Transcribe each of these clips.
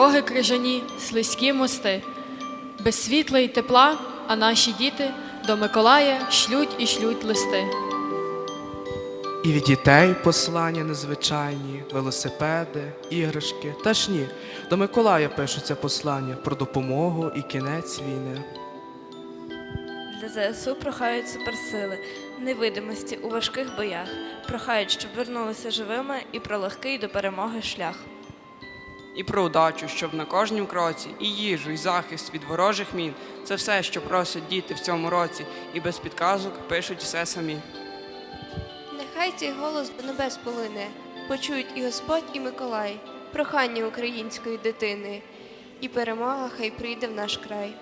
дороги крижані, слизькі мости. Без світла й тепла, а наші діти до Миколая шлють і шлють листи. І від дітей послання незвичайні, велосипеди, іграшки. Та ж ні, до Миколая пишуться послання про допомогу і кінець війни. Для ЗСУ прохають суперсили, невидимості у важких боях. Прохають, щоб вернулися живими і про легкий до перемоги шлях. І про удачу, щоб на кожнім кроці, і їжу, і захист від ворожих мін це все, що просять діти в цьому році, і без підказок пишуть все самі. Нехай цей голос до небес полине, почують і Господь, і Миколай, прохання української дитини, і перемога хай прийде в наш край.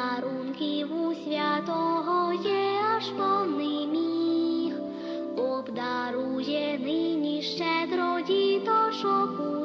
Подарунків у святого є аж повний міг, обдарує нині щедро діточок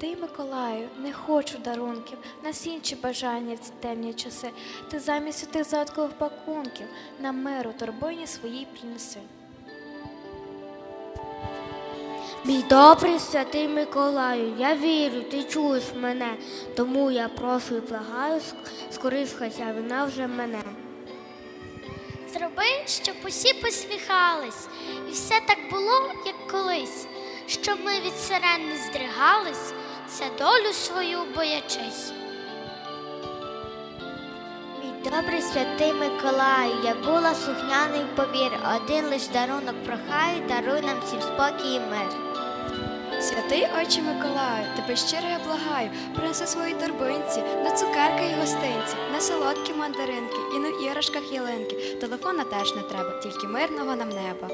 Святий Миколаю, не хочу дарунків, нас інші бажання в ці темні часи. Ти замість тих загадкових пакунків нам миру торбині своїй принеси. Мій добрий святий Миколаю, я вірю, ти чуєш мене, тому я прошу і благаю, ск- хоча вона вже мене. Зроби, щоб усі посміхались, і все так було, як колись. щоб ми від сирен не здригались, це долю свою боячись. Мій добрий святий Миколаю, я була слухняний повір, один лиш дарунок прохаю, даруй нам всім спокій і мир. Святий Отче Миколаю, тебе щиро я благаю, принеси свої торбинці, на цукерки й гостинці, на солодкі мандаринки і на іграшках ялинки. Телефона теж не треба, тільки мирного нам неба.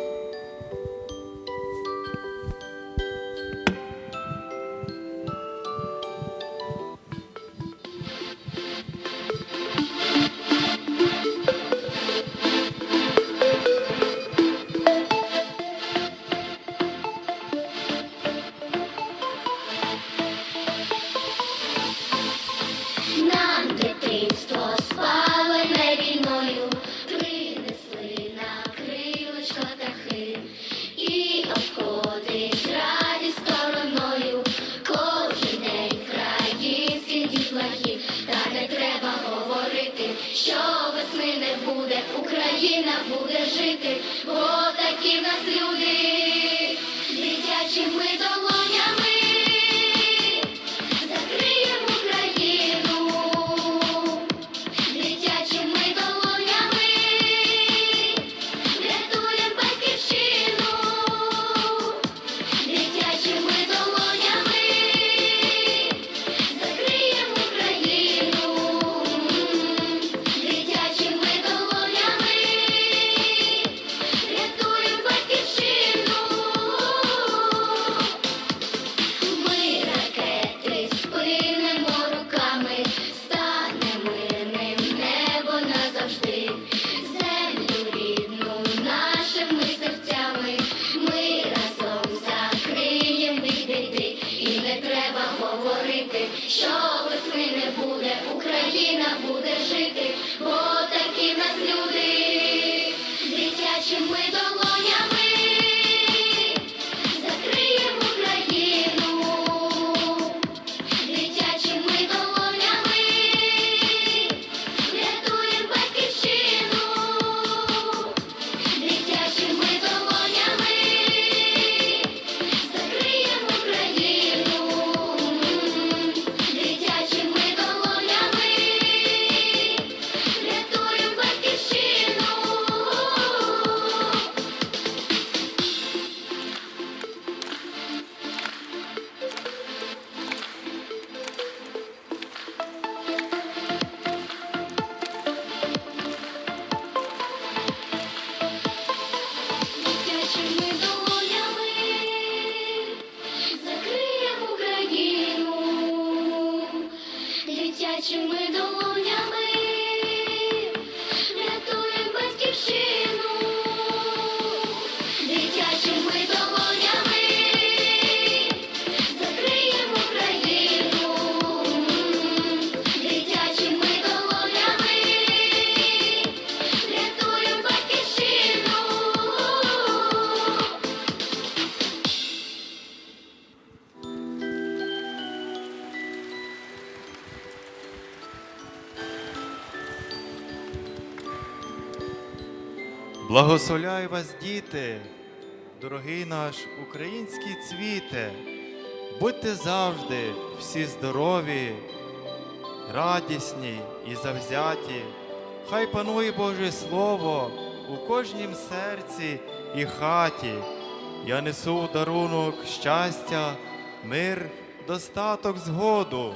Благословляю вас, діти, дорогий наш український цвіте. Будьте завжди всі здорові, радісні і завзяті. Хай панує Боже Слово у кожнім серці і хаті. Я несу в дарунок щастя, мир, достаток, згоду.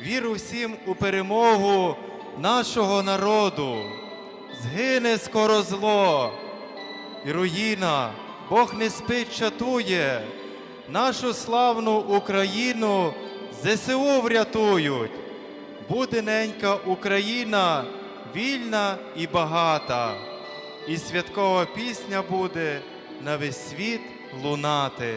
Віру всім у перемогу нашого народу. Згине скоро зло, і руїна, Бог не спить, чатує, нашу славну Україну ЗСУ врятують. Буде ненька Україна, вільна і багата, і святкова пісня буде на весь світ лунати.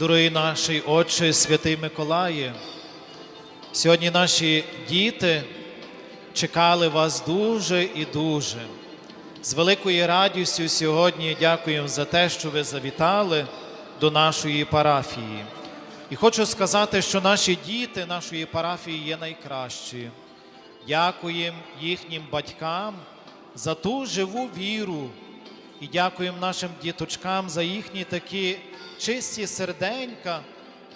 Дорогий наш Отче, святий Миколає, сьогодні наші діти чекали вас дуже і дуже. З великою радістю сьогодні дякуємо за те, що ви завітали до нашої парафії. І хочу сказати, що наші діти нашої парафії є найкращі. Дякуємо їхнім батькам за ту живу віру. І дякуємо нашим діточкам за їхні такі чисті серденька,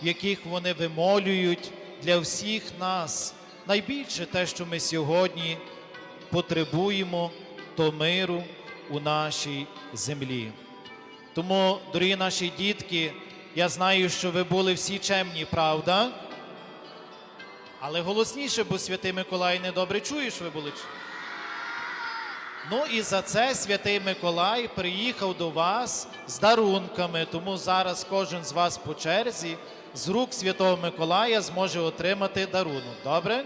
яких вони вимолюють для всіх нас. Найбільше те, що ми сьогодні потребуємо, то миру у нашій землі. Тому, дорогі наші дітки, я знаю, що ви були всі чемні, правда? Але голосніше, бо святий Миколай недобре чує, що ви були. Ну і за це святий Миколай приїхав до вас з дарунками. Тому зараз кожен з вас по черзі з рук святого Миколая зможе отримати дарунок. Добре?